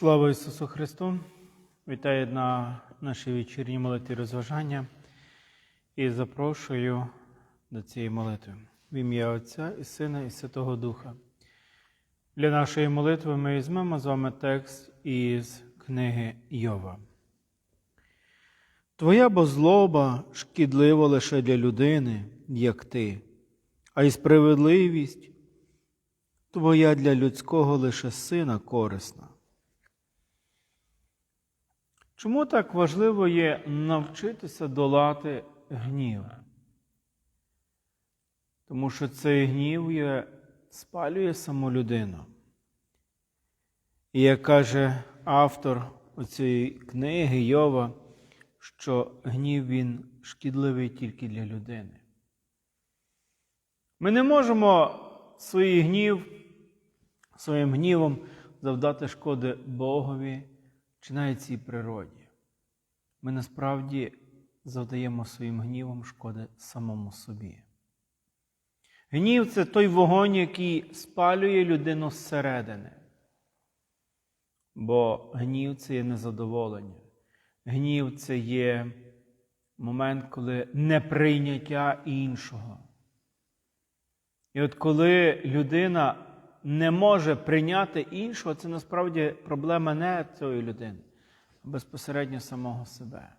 Слава Ісусу Христу! Вітаю на нашій вечірній молитві розважання і запрошую до цієї молитви в ім'я Отця і Сина, і Святого Духа. Для нашої молитви ми візьмемо з вами текст із книги Йова. Твоя бозлоба шкідлива лише для людини, як ти, а й справедливість твоя для людського лише сина корисна. Чому так важливо є навчитися долати гнів? Тому що цей гнів є, спалює саму людину. І як каже автор цієї книги Йова, що гнів він шкідливий тільки для людини. Ми не можемо свій гнів, своїм гнівом завдати шкоди Богові чи навіть цій природі. Ми насправді завдаємо своїм гнівом шкоди самому собі. Гнів це той вогонь, який спалює людину зсередини. Бо гнів це є незадоволення. Гнів це є момент, коли неприйняття іншого. І от коли людина не може прийняти іншого, це насправді проблема не цієї людини, а безпосередньо самого себе.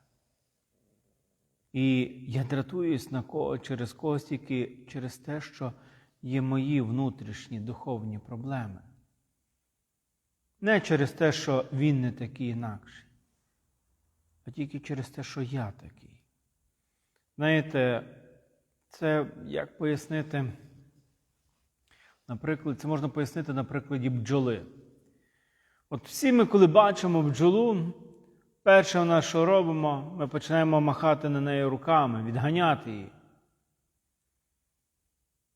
І я дратуюсь на кого через когось тільки через те, що є мої внутрішні духовні проблеми. Не через те, що він не такий інакший, а тільки через те, що я такий. Знаєте, це як пояснити. Наприклад, це можна пояснити на прикладі бджоли. От всі ми, коли бачимо бджолу, перше в що робимо, ми починаємо махати на неї руками, відганяти її.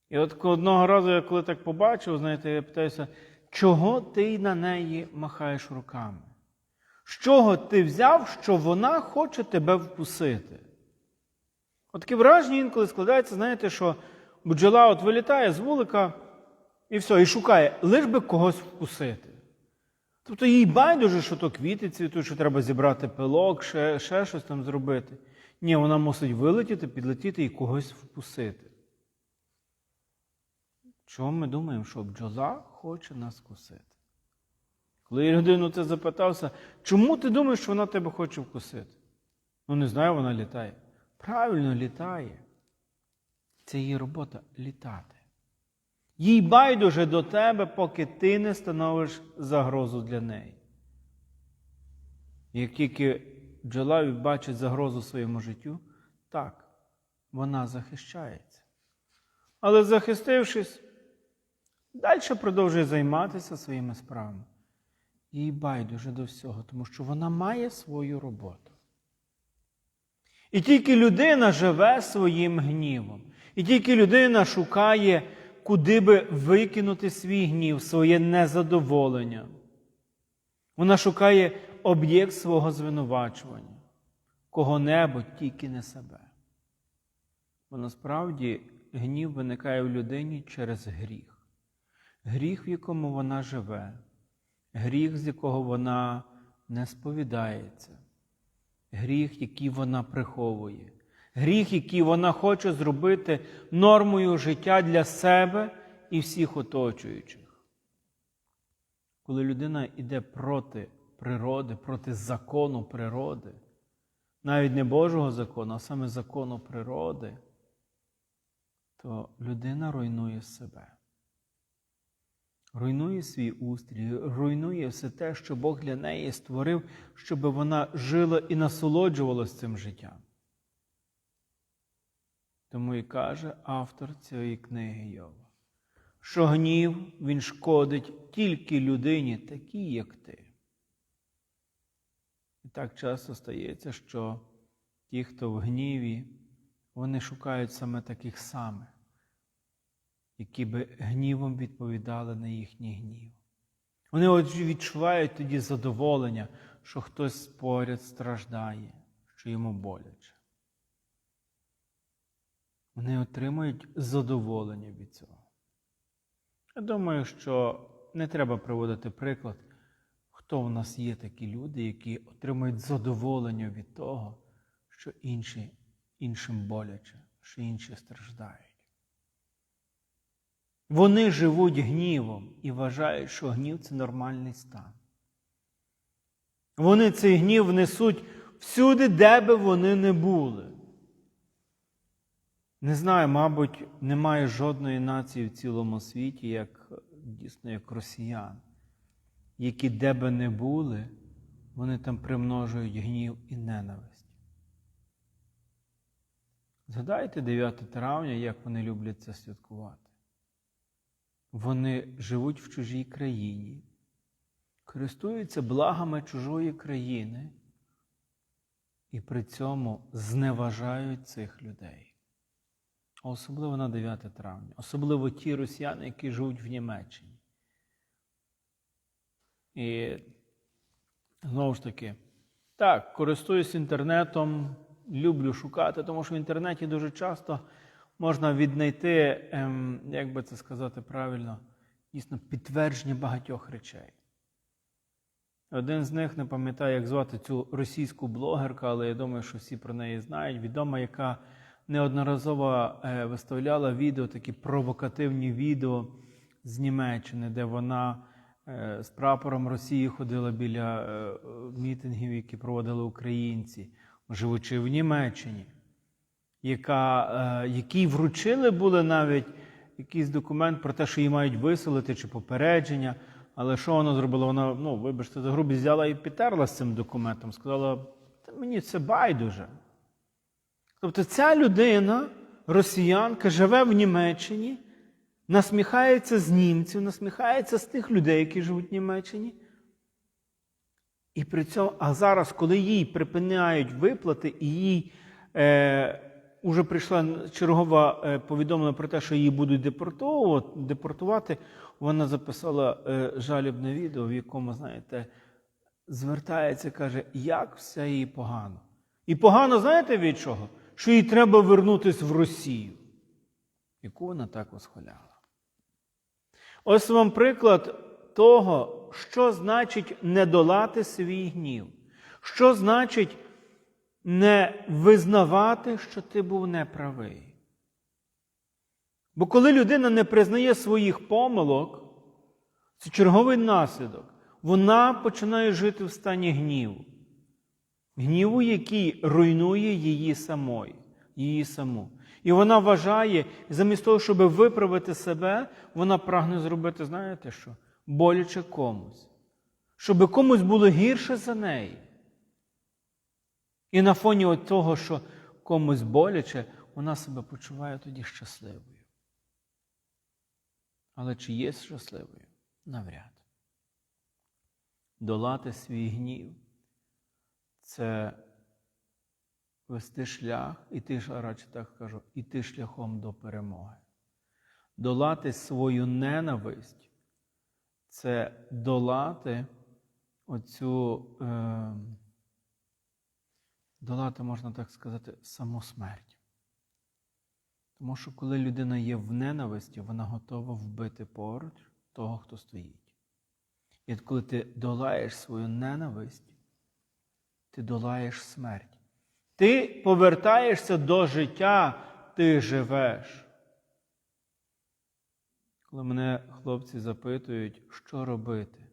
І от одного разу, я коли так побачив, знаєте, я питаюся, чого ти на неї махаєш руками? З чого ти взяв, що вона хоче тебе вкусити? От таке враження інколи складається, знаєте, що бджола от вилітає з вулика. І все, і шукає, лиш би когось вкусити. Тобто їй байдуже, що то квіти цвітуть, що треба зібрати пилок, ще, ще щось там зробити. Ні, вона мусить вилетіти, підлетіти і когось вкусити. Чому ми думаємо, що бджола хоче нас вкусити? Коли я людину це запитався, чому ти думаєш, що вона тебе хоче вкусити? Ну, не знаю, вона літає. Правильно літає. Це її робота літати. Їй байдуже до тебе, поки ти не становиш загрозу для неї. Як тільки бджола бачить загрозу своєму життю, так, вона захищається. Але захистившись, далі продовжує займатися своїми справами. Їй байдуже до всього, тому що вона має свою роботу. І тільки людина живе своїм гнівом. І тільки людина шукає куди би викинути свій гнів, своє незадоволення. Вона шукає об'єкт свого звинувачування, кого-небудь, тільки не себе. Бо насправді гнів виникає в людині через гріх. Гріх, в якому вона живе, гріх, з якого вона не сповідається, гріх, який вона приховує гріх, який вона хоче зробити нормою життя для себе і всіх оточуючих. Коли людина йде проти природи, проти закону природи, навіть не Божого закону, а саме закону природи, то людина руйнує себе. Руйнує свій устрій, руйнує все те, що Бог для неї створив, щоб вона жила і насолоджувалася цим життям. Тому і каже автор цієї книги Йова, що гнів він шкодить тільки людині, такій, як ти. І так часто стається, що ті, хто в гніві, вони шукають саме таких самих, які би гнівом відповідали на їхній гнів. Вони відчувають тоді задоволення, що хтось поряд страждає, що йому боляче. Вони отримують задоволення від цього. Я думаю, що не треба приводити приклад, Хто в нас є такі люди, які отримують задоволення від того, що інші, іншим боляче, що інші страждають? Вони живуть гнівом і вважають, що гнів це нормальний стан. Вони цей гнів несуть всюди, де би вони не були. Не знаю, мабуть, немає жодної нації в цілому світі, як дійсно як росіян, які де би не були, вони там примножують гнів і ненависть. Згадайте 9 травня, як вони люблять це святкувати. Вони живуть в чужій країні, користуються благами чужої країни і при цьому зневажають цих людей. А особливо на 9 травня, особливо ті росіяни, які живуть в Німеччині. І знову ж таки, так, користуюсь інтернетом, люблю шукати, тому що в інтернеті дуже часто можна віднайти, ем, як би це сказати правильно, дійсно підтвердження багатьох речей. Один з них не пам'ятаю, як звати цю російську блогерку, але я думаю, що всі про неї знають. Відома, яка неодноразово е, виставляла відео, такі провокативні відео з Німеччини, де вона е, з прапором Росії ходила біля е, мітингів, які проводили українці, живучи в Німеччині, яка, якій вручили були навіть якийсь документ про те, що її мають виселити чи попередження. Але що вона зробила? Вона, ну, вибачте, за грубість взяла і підтерла з цим документом, сказала, та мені це байдуже. Тобто ця людина, росіянка, живе в Німеччині, насміхається з німців, насміхається з тих людей, які живуть в Німеччині. І при цьому, а зараз, коли їй припиняють виплати, і їй е, уже прийшла чергова е, повідомлення про те, що її будуть депортовувати, депортувати, вона записала е, жалібне відео, в якому, знаєте, звертається, каже, як все їй погано. І погано, знаєте від чого? Що їй треба вернутися в Росію, яку вона так восхваляла. Ось вам приклад того, що значить не долати свій гнів. Що значить не визнавати, що ти був неправий. Бо коли людина не признає своїх помилок, це черговий наслідок, вона починає жити в стані гніву. Гніву, який руйнує її самої, її саму. І вона вважає, замість того, щоб виправити себе, вона прагне зробити, знаєте що? Боляче комусь. Щоб комусь було гірше за неї. І на фоні того, що комусь боляче, вона себе почуває тоді щасливою. Але чи є щасливою? Навряд. Долати свій гнів це вести шлях, іти, радше так кажу, іти шляхом до перемоги. Долати свою ненависть це долати оцю. Е, долати, можна так сказати, самосмерть. Тому що коли людина є в ненависті, вона готова вбити поруч того, хто стоїть. І коли ти долаєш свою ненависть, ти долаєш смерть. Ти повертаєшся до життя, ти живеш. Коли мене хлопці запитують, що робити,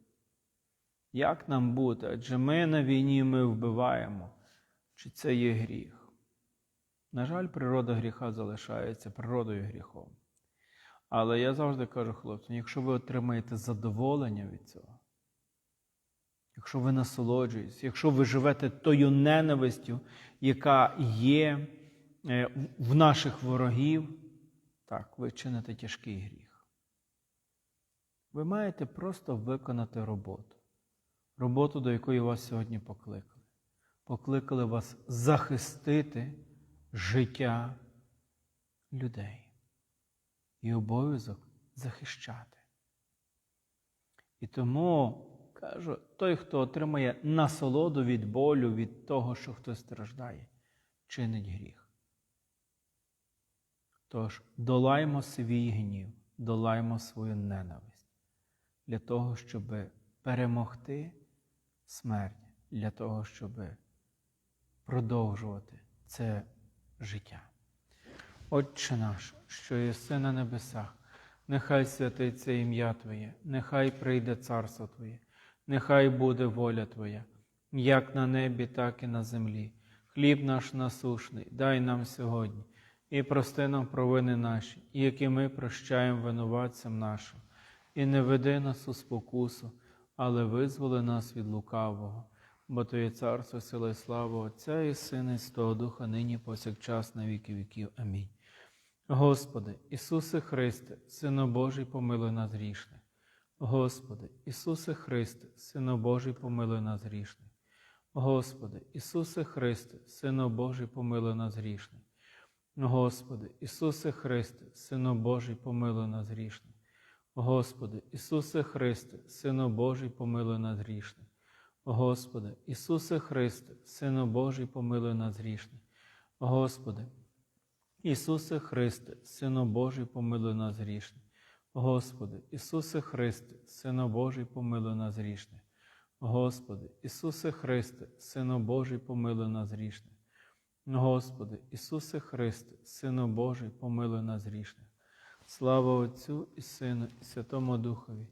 як нам бути? Адже ми на війні ми вбиваємо чи це є гріх. На жаль, природа гріха залишається природою гріхом. Але я завжди кажу хлопцям, якщо ви отримаєте задоволення від цього, якщо ви насолоджуєтесь, якщо ви живете тою ненавистю, яка є е, в наших ворогів, так, ви чините тяжкий гріх. Ви маєте просто виконати роботу, роботу, до якої вас сьогодні покликали покликали вас захистити життя людей і обов'язок захищати. І тому кажу, той, хто отримає насолоду від болю, від того, що хтось страждає, чинить гріх. Тож долаймо свій гнів, долаймо свою ненависть для того, щоб перемогти смерті для того, щоб продовжувати це життя. Отче наш, що єси на небесах, нехай святиться ім'я Твоє, нехай прийде царство Твоє, нехай буде воля Твоя, як на небі, так і на землі. Хліб наш насушний, дай нам сьогодні, і прости нам провини наші, які ми прощаємо винуватцям нашим, і не веди нас у спокусу, але визволи нас від лукавого. Бо Твоє царство, сила і слава Отця і Сина, і Святого Духа, нині повсякчас на віки віків. Амінь. Господи, Ісусе Христе, Сино Божий, помилуй нас грішних. Господи, Ісусе Христе, Сино Божий, помилуй нас грішних. Господи, Ісусе Христе, Сино Божий, помилуй нас грішних. Господи, Ісусе Христе, Сино Божий, помилуй нас грішних. Господи, Ісусе Христе, Сино Божий, помилуй нас грішних. Господи, Ісусе Христе, Сино Божий, помилуй нас грішних. Господи, Ісусе Христе, Сино Божий, помилуй нас грішних. Господи, Ісусе Христе, Сино Божий, помилуй нас грішних. Господи, Ісусе Христе, Сино Божий, помилуй нас грішних. Господи, Ісусе Христе, Сино Божий, помилуй нас грішних. Слава Отцю і Сину, і Святому Духові,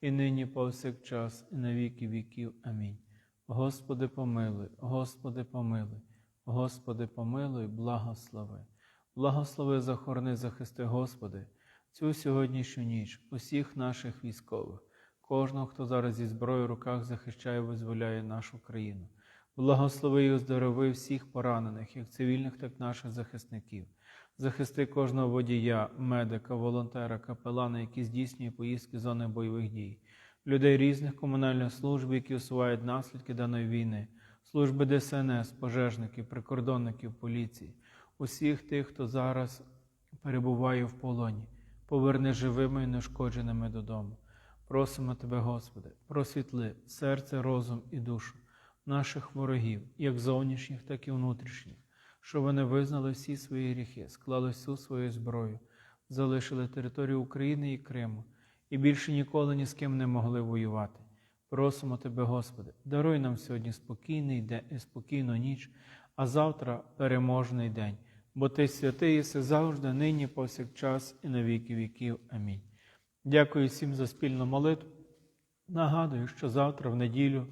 і нині повсякчас, і на віки віків. Амінь. Господи, помилуй, Господи, помилуй, Господи, помилуй, благослови. Благослови, захорони, захисти, Господи, цю сьогоднішню ніч, усіх наших військових, кожного, хто зараз зі зброєю в руках захищає визволяє нашу країну. Благослови і оздорови всіх поранених, як цивільних, так і наших захисників. Захисти кожного водія, медика, волонтера, капелана, які здійснює поїздки зони бойових дій, людей різних комунальних служб, які усувають наслідки даної війни, служби ДСНС, пожежників, прикордонників, поліції, усіх тих, хто зараз перебуває в полоні, поверни живими і нешкодженими додому. Просимо Тебе, Господи, просвітли серце, розум і душу наших ворогів, як зовнішніх, так і внутрішніх, що вони визнали всі свої гріхи, склали всю свою зброю, залишили територію України і Криму і більше ніколи ні з ким не могли воювати. Просимо Тебе, Господи, даруй нам сьогодні спокійний день, спокійну ніч, а завтра переможний день, бо Ти святий єси завжди, нині, повсякчас і на віки віків. Амінь. Дякую всім за спільну молитву. Нагадую, що завтра, в неділю,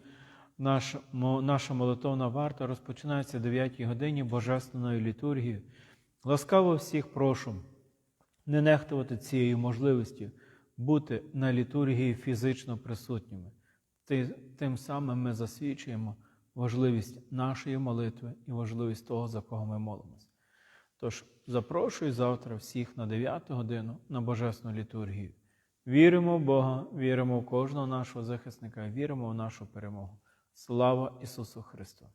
наша, молитовна варта розпочинається о 9 годині Божественною літургією. Ласкаво всіх прошу не нехтувати цією можливістю бути на літургії фізично присутніми. Тим самим ми засвідчуємо важливість нашої молитви і важливість того, за кого ми молимося. Тож запрошую завтра всіх на 9 годину на Божесну літургію. Віримо в Бога, віримо в кожного нашого захисника, віримо в нашу перемогу. Слава Ісусу Христу!